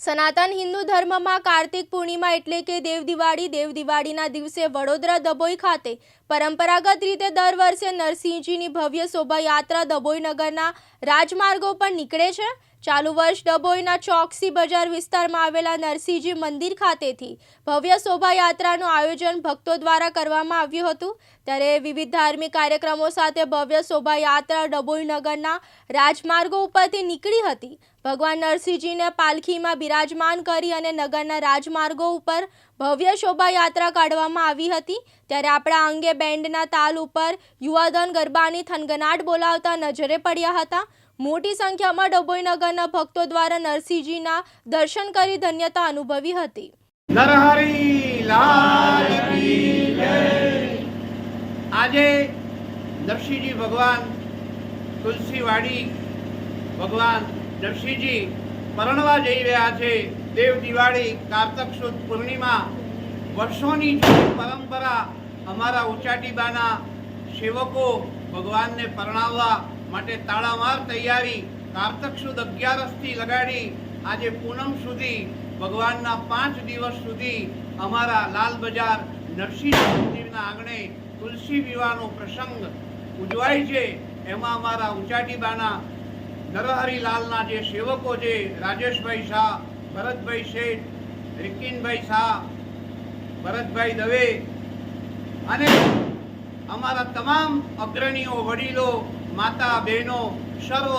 સનાતન હિન્દુ ધર્મમાં કાર્તિક પૂર્ણિમા એટલે કે દેવ દિવાળી, દેવ દિવાળીના દિવસે વડોદરા દબોઈ ખાતે પરંપરાગત રીતે દર વર્ષે નરસિંહજીની ભવ્ય શોભાયાત્રા દબોઈ નગરના રાજમાર્ગો પર નીકળે છે. ચાલુ વર્ષ ડભોઈના ચોકસી બજાર વિસ્તારમાં આવેલા નરસિંહજી મંદિર ખાતેથી ભવ્ય શોભાયાત્રાનું આયોજન ભક્તો દ્વારા કરવામાં આવ્યું હતું. ત્યારે વિવિધ ધાર્મિક કાર્યક્રમો સાથે ભવ્ય શોભાયાત્રા ડભોઈ નગરના રાજમાર્ગો ઉપરથી નીકળી હતી. ભગવાન નરસિંહજીને પાલખીમાં બિરાજમાન કરી અને નગરના રાજમાર્ગો ઉપર ભવ્ય શોભાયાત્રા કાઢવામાં આવી હતી. ત્યારે આપણા અંગે બેન્ડના તાલ ઉપર યુવાધન ગરબાની થનગનાટ બોલાવતા નજરે પડ્યા હતા. મોટી સંખ્યામાં ડભોઈ નગરના ભક્તો દ્વારા નરસિંહજીના દર્શન કરી ધન્યતા અનુભવી હતી. આજે નરસિંહજી ભગવાન તુલસીવાડી ભગવાન નરસિંહજી પરણવા જઈ રહ્યા છે. દેવ દિવાળી, કારતક સુદ પૂર્ણિમા, વર્ષોની પરંપરા અમારા ઉચાટીબાના સેવકો ભગવાનને પરણાવવા માટે તાળામાર તૈયારી કારતક સુદ અગિયારસથી લગાડી આજે પૂનમ સુધી, ભગવાનના પાંચ દિવસ સુધી અમારા લાલ બજાર નરસિંહ મંદિરના આંગણે તુલસી વિવાહનો પ્રસંગ ઉજવાય છે. એમાં અમારા ઉચાટીબાના નરહરિલાલના જે સેવકો છે, રાજેશભાઈ શાહ, ભરતભાઈ શેઠ રિકિનભાઈ શાહ, ભરતભાઈ દવે અને અમારા તમામ અગ્રણીઓ, વડીલો માતા બહેનો સર્વ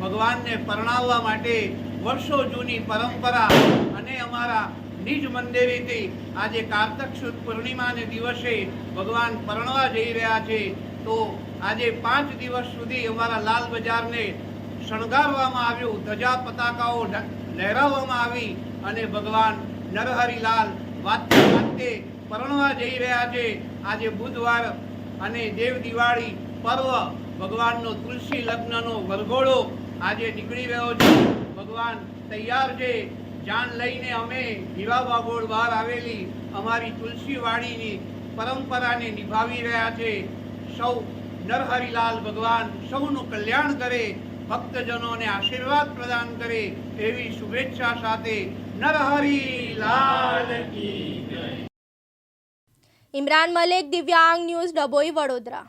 ભગવાનને પરણાવવા માટે વર્ષો જૂની પરંપરા અને અમારા નિજ મંદિરેથી આજે કારતક સુદ પૂર્ણિમાને દિવસે ભગવાન પરણવા જઈ રહ્યા છે, તો આજે પાંચ દિવસ સુધી અમારા લાલ બજારને શણગારવામાં આવ્યું, ધજા પતાકાઓ લહેરાવવામાં આવી અને ભગવાન નરહરિલાલ વાતે વાતે પરણવા જઈ રહ્યા છે. આજે બુધવાર અને દેવ દિવાળી પર્વ, ભગવાનનો તુલસી લગ્નનો વરઘોડો આજે નીકળી રહ્યો છે. ભગવાન તૈયાર છે. જાન લઈને અમે હીરા બાગોળ બહાર આવેલી અમારી તુલસીવાડીની પરંપરાને નિભાવી રહ્યા છે. સૌ નરહરિલાલ ભગવાન સૌનું કલ્યાણ કરે ભક્તજનોને આશીર્વાદ પ્રદાન કરે એવી શુભેચ્છા સાથે નરહરિલાલ કી જય. ઇમરાન મલેક, દિવ્યાંગ ન્યૂઝ ડબોઈ વડોદરા.